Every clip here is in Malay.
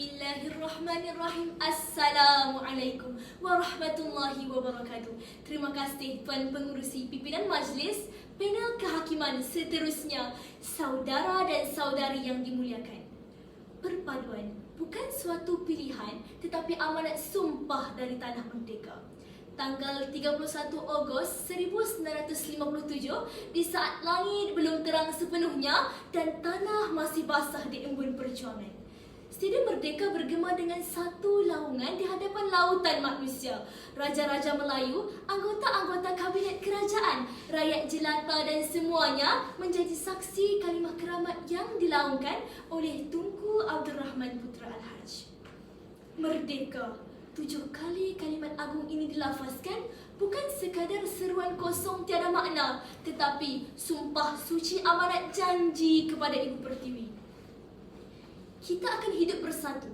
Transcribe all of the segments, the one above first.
Bismillahirrahmanirrahim. Assalamualaikum warahmatullahi wabarakatuh. Terima kasih Tuan Pengurusi Pimpinan Majlis, panel kehakiman seterusnya, saudara dan saudari yang dimuliakan. Perpaduan bukan suatu pilihan tetapi amanat sumpah dari Tanah Merdeka. Tanggal 31 Ogos 1957 di saat langit belum terang sepenuhnya dan tanah masih basah di embun perjuangan. Stadium Merdeka bergema dengan satu laungan di hadapan lautan manusia. Raja-raja Melayu, anggota-anggota kabinet kerajaan, rakyat jelata dan semuanya menjadi saksi kalimah keramat yang dilaungkan oleh Tunku Abdul Rahman Putra Al-Haj. Merdeka. Tujuh kali kalimat agung ini dilafazkan bukan sekadar seruan kosong tiada makna tetapi sumpah suci amanat janji kepada Ibu Pertiwi kita akan hidup bersatu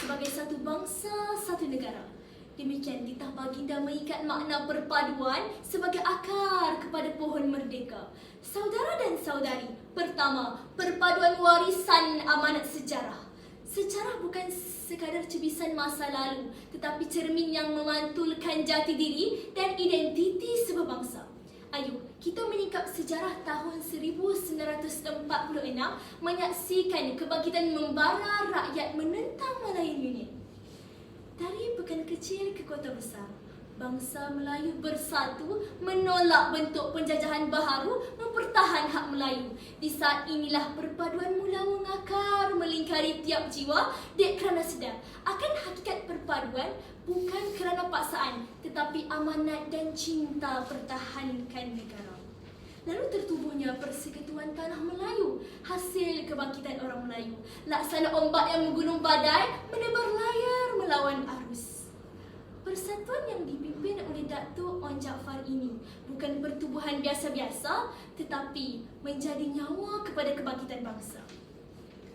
sebagai satu bangsa, satu negara. Demikian titah baginda mengikat makna perpaduan sebagai akar kepada pohon merdeka. Saudara dan saudari, pertama, perpaduan warisan amanat sejarah. Sejarah bukan sekadar cebisan masa lalu, tetapi cermin yang memantulkan jati diri dan identiti sebuah bangsa. Ayo, kita menyingkap sejarah tahun 1946 menyaksikan kebangkitan membara rakyat menentang Malayan Union. Dari pekan kecil ke kota besar, bangsa Melayu bersatu menolak bentuk penjajahan baharu mempertahan hak Melayu. Di saat inilah perpaduan mula mengakar melingkari tiap jiwa dek kerana sedar akan hakikat perpaduan bukan kerana paksaan tetapi amanat dan cinta pertahankan negara. Lalu tertubuhnya Persekutuan Tanah Melayu, hasil kebangkitan orang Melayu. Laksana ombak yang menggunung badai, menebar layar melawan arus. Persatuan yang dipimpin oleh Datuk On Jaafar ini bukan pertubuhan biasa-biasa tetapi menjadi nyawa kepada kebangkitan bangsa.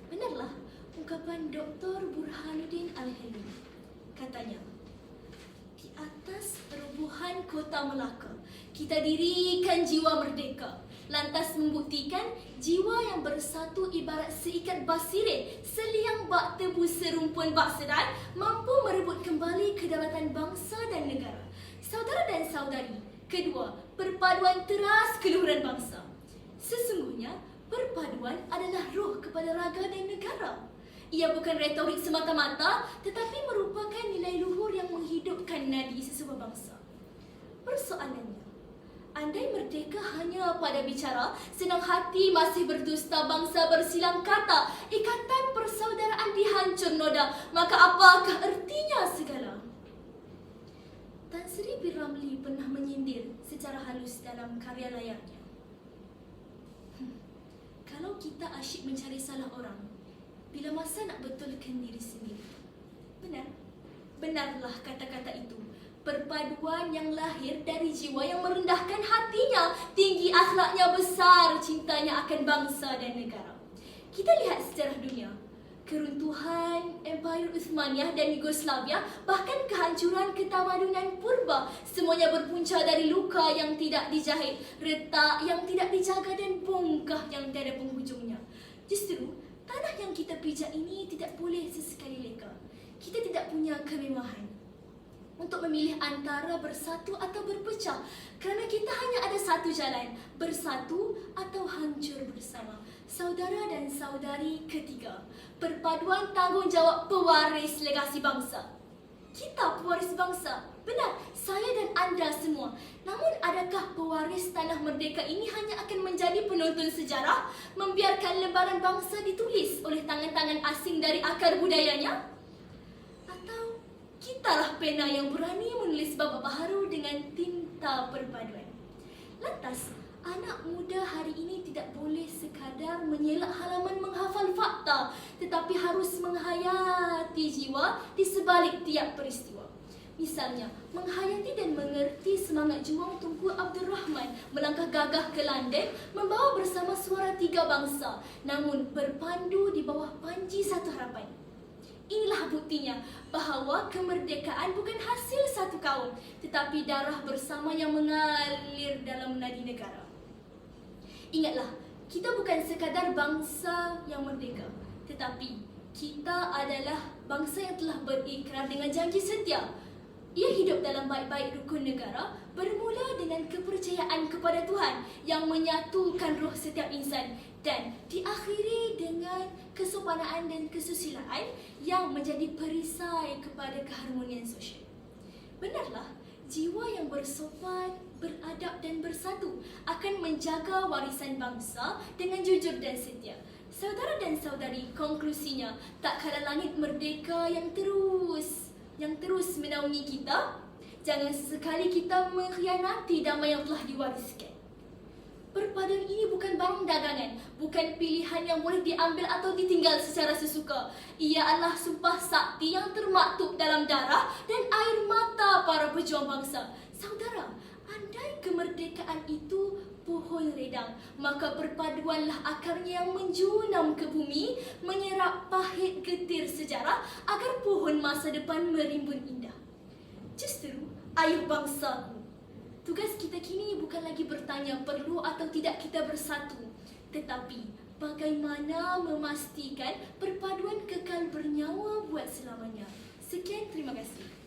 Benarlah ungkapan Dr. Burhanuddin Al-Halim. Katanya, atas perubuhan kota Melaka. Kita dirikan jiwa merdeka. Lantas membuktikan jiwa yang bersatu ibarat seikat basirin seliang bak tebu serumpun bak sedan mampu merebut kembali kedaulatan bangsa dan negara. Saudara dan saudari, kedua, perpaduan teras keluhuran bangsa. Sesungguhnya, perpaduan adalah roh kepada raga dan negara. Ia bukan retorik semata-mata tetapi merupakan nilai luhur yang menghidupkan nadi sesebuah bangsa. Persoalannya, andai merdeka hanya pada bicara, senang hati masih berdusta bangsa bersilang kata, ikatan persaudaraan dihancur noda, maka apakah ertinya segala? Tan Sri P. Ramli pernah menyindir secara halus dalam karya layaknya. Hmm, kalau kita asyik mencari salah orang, bila masa nak betulkan diri sendiri. Benar? Benarlah kata-kata itu. Perpaduan yang lahir dari jiwa yang merendahkan hatinya, tinggi akhlaknya besar, cintanya akan bangsa dan negara. Kita lihat sejarah dunia. Keruntuhan Empire Uthmaniyah dan Yugoslavia, bahkan kehancuran ketamadunan purba, semuanya berpunca dari luka yang tidak dijahit, retak yang tidak dijaga dan bongkah yang tiada penghujungnya. Justru, Tanah yang kita pijak ini tidak boleh sesekali leka. Kita tidak punya kemewahan untuk memilih antara bersatu atau berpecah kerana kita hanya ada satu jalan, bersatu atau hancur bersama. Saudara dan saudari ketiga, perpaduan tanggungjawab pewaris legasi bangsa. Kita pewaris bangsa. Benar, saya dan anda semua. Namun adakah pewaris tanah merdeka ini hanya akan menjadi penonton sejarah? Membiarkan lembaran bangsa ditulis oleh tangan-tangan asing dari akar budayanya? Atau kitalah pena yang berani menulis babak baharu dengan tinta perpaduan? Lantas, anak muda hari ini tidak boleh sekadar menyelak halaman menghafal fakta tetapi harus menghayati jiwa di sebalik tiap peristiwa. Misalnya, menghayati dan mengerti semangat juang Tunku Abdul Rahman melangkah gagah ke London membawa bersama suara tiga bangsa namun berpandu di bawah panji satu harapan. Inilah buktinya bahawa kemerdekaan bukan hasil satu kaum tetapi darah bersama yang mengalir dalam nadi negara. Ingatlah, kita bukan sekadar bangsa yang merdeka tetapi kita adalah bangsa yang telah berikrar dengan janji setia. Ia hidup dalam baik-baik rukun negara bermula dengan kepercayaan kepada Tuhan yang menyatukan roh setiap insan dan diakhiri dengan kesopanan dan kesusilaan yang menjadi perisai kepada keharmonian sosial. Benarlah, jiwa yang bersopan, beradab dan bersatu akan menjaga warisan bangsa dengan jujur dan setia. Saudara dan saudari, konklusinya, tak kala langit merdeka yang terus menaungi kita, jangan sesekali kita mengkhianati damai yang telah diwariskan. Perpaduan ini bukan barang dagangan, bukan pilihan yang boleh diambil atau ditinggal secara sesuka. Ia adalah sumpah sakti yang termaktub dalam darah dan air mata para pejuang bangsa. Saudara, andai kemerdekaan itu pohon redang, maka perpaduanlah akarnya yang menjunam ke bumi, menyerap pahit getir sejarah agar pohon masa depan merimbun indah. Justru, ayah bangsaku, Tugas kita kini bukan lagi bertanya perlu atau tidak kita bersatu, tetapi bagaimana memastikan perpaduan kekal bernyawa buat selamanya. Sekian, terima kasih.